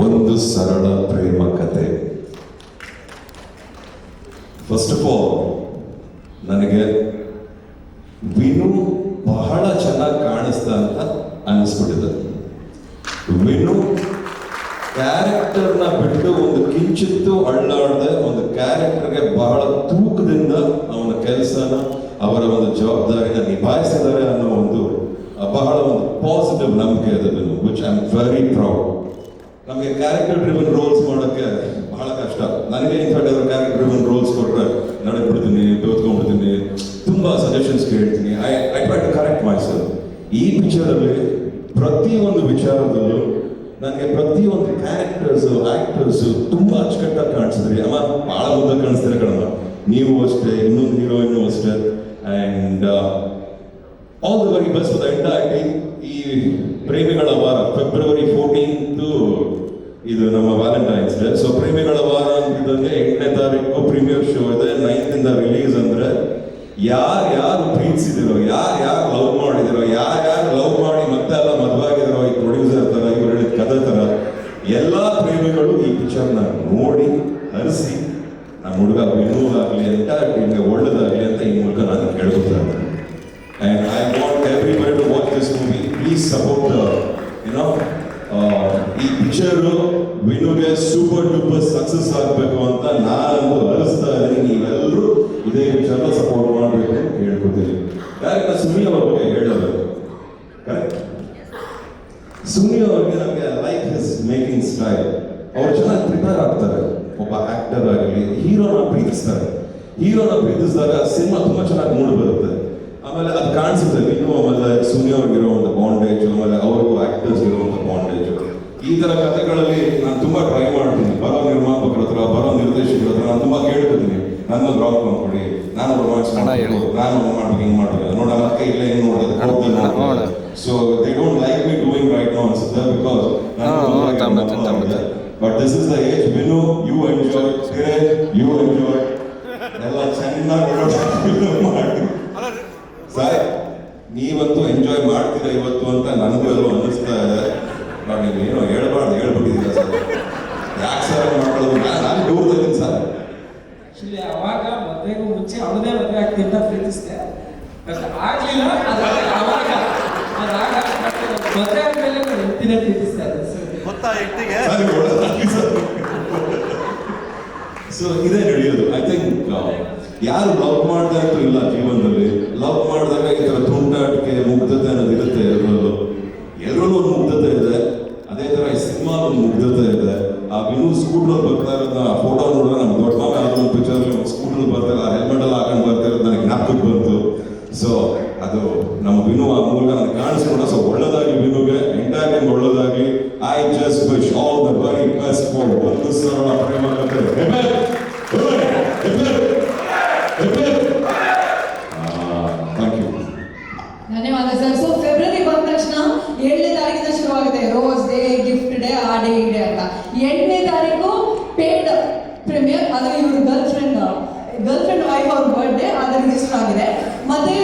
ಒಂದು ಸರಳ ಪ್ರೇಮ ಕತೆ. ಫಸ್ಟ್ ಆಫ್ ಆಲ್ ನನಗೆ ವಿನು ಬಹಳ ಚೆನ್ನಾಗಿ ಕಾಣಿಸ್ತಾ ಅಂತ ಅನ್ನಿಸ್ಬಿಟ್ಟಿದೆ ವಿನು ಕ್ಯಾರೆಕ್ಟರ್ನ ಬಿಟ್ಟು ಒಂದು ಕಿಂಚಿತ್ತು ಅಳ್ಳಾಡದೆ ಒಂದು ಕ್ಯಾರೆಕ್ಟರ್ಗೆ ಬಹಳ ತೂಕದಿಂದ ಅವನ ಕೆಲಸನ, ಅವರ ಒಂದು ಜವಾಬ್ದಾರಿನ ನಿಭಾಯಿಸಿದ್ದಾರೆ ಅನ್ನೋ ಒಂದು, ಬಹಳ ಒಂದು ಪಾಸಿಟಿವ್ ನಂಬಿಕೆ ಇದೆ which I am very proud ನಮಗೆ ಕ್ಯಾರೆಕ್ಟರ್ ಡ್ರಿವನ್ ರೋಲ್ಸ್ ಮಾಡೋಕ್ಕೆ ಬಹಳ ಕಷ್ಟ. ನನಗೆ ಇನ್ಫ್ಯಾಕ್ಟ್ ಅವ್ರ ಕ್ಯಾರೆಕ್ಟರ್ ಡ್ರಿವನ್ ರೋಲ್ಸ್ ಕೊಟ್ಟರೆ ನಡೆದ್ಬಿಡ್ತೀನಿ ಬೆವ್ತ್ಕೊಂಡ್ಬಿಡ್ತೀನಿ ತುಂಬ ಸಜೆಷನ್ಸ್ ಕೇಳ್ತೀನಿ. I I try to correct myself ಈ ಪಿಕ್ಚರಲ್ಲಿ ಪ್ರತಿಯೊಂದು ವಿಚಾರದಲ್ಲೂ ನನಗೆ ಪ್ರತಿಯೊಂದು ಕ್ಯಾರೆಕ್ಟರ್ಸು ಆಕ್ಟರ್ಸ್ ತುಂಬಾ ಅಚ್ಚುಕಟ್ಟಾಗಿ ಕಾಣಿಸಿದ್ರಿ. ಅಮ್ಮ ಭಾಳ ಮುದ್ದ ಕಾಣಿಸ್ತಾರೆ ಕಣಮ್ಮ. ನೀವು ಅಷ್ಟೇ, ಇನ್ನೊಂದು ಹೀರೋಯಿನ್ ಅಷ್ಟೇ. And all the very best for ಈ ಪ್ರೇಮಿಗಳ ವಾರ ಫೆಬ್ರವರಿ ಫೋರ್ಟೀನ್ತು ಇದು ನಮ್ಮ ವ್ಯಾಲೆಂಟೈನ್ಸ್ ಡೇ ಸೊ ಪ್ರೇಮಿಗಳ ವಾರ ಅಂತಿದ್ದಂಗೆ ಎಂಟನೇ ತಾರೀಕು ಪ್ರೀಮಿಯರ್ ಶೋ ಇದೆ. ನೈನ್ತ್ ಇಂದ ರಿಲೀಸ್ ಅಂದ್ರೆ ಯಾರು ಯಾರು ಪ್ರೀತಿಸಿದಿರೋ, ಯಾರು ಯಾರು ಲವ್ ಮಾಡಿದಿರೋ, ಯಾರು ಯಾರು ಲವ್ ಮಾಡಿ ಮತ್ತೆ ಎಲ್ಲ ಈ ಪ್ರೊಡ್ಯೂಸರ್ ತರ, ಇವ್ರು ಹೇಳಿದ ಕಥೆ ತರ, ಎಲ್ಲಾ ಪ್ರೇಮಿಗಳು ಈ ಪಿಕ್ಚರ್ನ ನೋಡಿ ಹರಿಸಿ, ನಮ್ಮ ಹುಡುಗ ವಿನೂ ಆಗಲಿ ಟೀಮ್ಗೆ ಒಳ್ಳೇದಾಗಲಿ ಅಂತ ಈ ಮೂಲಕ ಈ ಪಿಕ್ಚರ್ ವಿನುಗೆ ಸೂಪರ್ ಡೂಪರ್ ಸಕ್ಸಸ್ ಆಗಬೇಕು ಅಂತ ನಾನು ಅನಿಸ್ತಾ ಇದ್ದೀನಿ. ನೀವೆಲ್ಲರೂ ಇದೇ ವಿಚಾರ ಸಪೋರ್ಟ್ ಮಾಡಬೇಕು ಅಂತ ಹೇಳ್ಕೊತೀನಿ ಯಾಕೆ ಸುನಿಲ್ ಅವ್ರ ಬಗ್ಗೆ ಹೇಳೋದು. ಸುನಿ ಅವ್ರಿಗೆ ನಮಗೆ ಲೈಕ್ ಇಸ್ ಮೇಕಿಂಗ್ ಸ್ಟೈಲ್ ಅವ್ರು ಚೆನ್ನಾಗಿ ಪ್ರಿಪೇರ್ ಆಗ್ತಾರೆ. ಒಬ್ಬ ಆಕ್ಟರ್ ಆಗಲಿ ಹೀರೋನ ಪ್ರೀತಿಸ್ತಾರೆ. ಹೀರೋನ ಪ್ರೀತಿಸಿದಾಗ ಸಿನಿಮಾ ತುಂಬ ಚೆನ್ನಾಗಿ ಮೂಡ್ ಬರುತ್ತೆ. ಆಮೇಲೆ ಅದು ಕಾಣಿಸುತ್ತೆ. ಇನ್ನು ಆಮೇಲೆ ಸುನಿ ಅವ್ರಿಗಿರೋ ಒಂದು ಬಾಂಡೇಜ್ ಆಮೇಲೆ ಅವ್ರಿಗೂ ಆಕ್ಟರ್ಸ್ ಇರೋ ಒಂದು ಬಾಂಡೇಜ್ ಈ ತರ ಕಥೆಗಳಲ್ಲಿ ನಾನು ತುಂಬಾ ಟ್ರೈ ಮಾಡ್ತೀನಿ. ಬರೋ ನಿರ್ಮಾಪಕರ ಹತ್ರ ಬರೋ ನಿರ್ದೇಶಕರ ಹತ್ರ ನಾನು ತುಂಬಾ ಕೇಳ್ಕೊತೀನಿ. ನನ್ನ ಡ್ರಾಪ್ ಮಾಡ್ಕೊಡಿ ನಾನು ರೊಮ್ಯಾನ್ಸ್ ಮಾಡ್ಬೇಕು. ನಾನು ಹಂಗ್ ಮಾಡ್ಬೇಕು ಹಿಂಗ್ ಮಾಡ್ಬೇಕು. ನೋಡ ಅಕ್ಕ ಇಲ್ಲ ಹೆಂಗೆ ನೋಡೋದು. So they don't like me doing right no ಅನ್ಸುತ್ತೆ because. But this is the age Vinu you enjoy you enjoy ಎಲ್ಲ ಚೆನ್ನಾಗಿ ಮಾಡಿ. ಸರ್ ನೀವಂತೂ ಎಂಜಾಯ್ ಮಾಡ್ತೀರಾ ಇವತ್ತು ಅಂತ ನನಗೂ ಎಲ್ಲೋ ಅನ್ನಿಸ್ತಾ ಇದೆ. ಬಟ್ ನೀವು ಏನೋ ಹೇಳ್ಬಾರ್ದು ಹೇಳ್ಬಿಟ್ಟಿದ್ದೀರಾ ಸರ್? ಯಾಕೆ ಸರ್ ಮಾಡ್ಕೊಳ್ಳೋದು? ನಾನು ನಾನು ದೂರದಿದ್ದೀನಿ ಸರ್. ಆಕ್ಚುಲಿ ಅವಾಗ ಮದುವೆಗೂ ಮುಂಚೆ ಅವಳದೇ ಮದುವೆ ಆಗ್ತೀನಿ ಅಂತ ಪ್ರೀತಿಸಿದೆ. ಬಟ್ ಆಗ್ಲಿಲ್ಲ ಅವಾಗ ಅದಾಗ ಮದುವೆ ಆದಮೇಲೆ ಹೆಂಡತಿನೇ ಪ್ರೀತಿಸ್ತಾ ಇದ್ದೆ ಸರ್. ಗೊತ್ತಾ ಹೆಂಡತಿಗೆ? ಸೊ ಇದೇ ನಡೆಯೋದು. ಐ ಥಿಂಕ್ ಯಾರು ಲವ್ ಮಾಡ್ತಾ ಇತ್ತು ಇಲ್ಲ ಜೀವನದಲ್ಲಿ ಲವ್ ಮಾಡಿದಾಗ ಆ ಸ್ಕೂಟರ್ ಬರ್ತಾ ಇರೋದ ಫೋಟೋ ನೋಡಿದ್ರೆ ನಮ್ಮ ದೊಡ್ಡ ಮಾವ ಯಾವುದೋ ಒಂದು ಪಿಕ್ಚರ್ ಸ್ಕೂಟರ್ ಬರ್ತಾ ಇಲ್ಲ ಹೆಲ್ಮೆಟ್ ಎಲ್ಲ ಹಾಕೊಂಡು ಬರ್ತಾ ಇರೋದು ನನಗೆ ಜ್ಞಾಪಕಕ್ಕೆ ಬಂತು. ಸೊ ಅದು ನಮ್ಮ ವಿನು ಆ ಮೂಲಕ ನನಗೆ ಕಾಣಿಸ್ಕೊಂಡ. ಸೊ ಒಳ್ಳೇದಾಗಲಿ ವಿನುಗೆ entire time I just wish all the very best for ಒಂದು ಸರಳ ಪ್ರೇಮ ah, ಧನ್ಯವಾದ ಸರ್. ಸೊ ಫೆಬ್ರವರಿ ಬಂದ ತಕ್ಷಣ ಏಳನೇ ತಾರೀಕಿನ ಶುರುವಾಗುತ್ತೆ. ರೋಸ್ ಡೇ ಗಿಫ್ಟ್ ಡೇ ಆ ಡೇ ಈ ಅಂತ. ಎಂಟು ಫೈವ್ ಅವ್ರ ಬರ್ಡೇ ಆಗ ರಿಜಿಸ್ಟರ್ ಆಗಿದೆ. ಮತ್ತೆ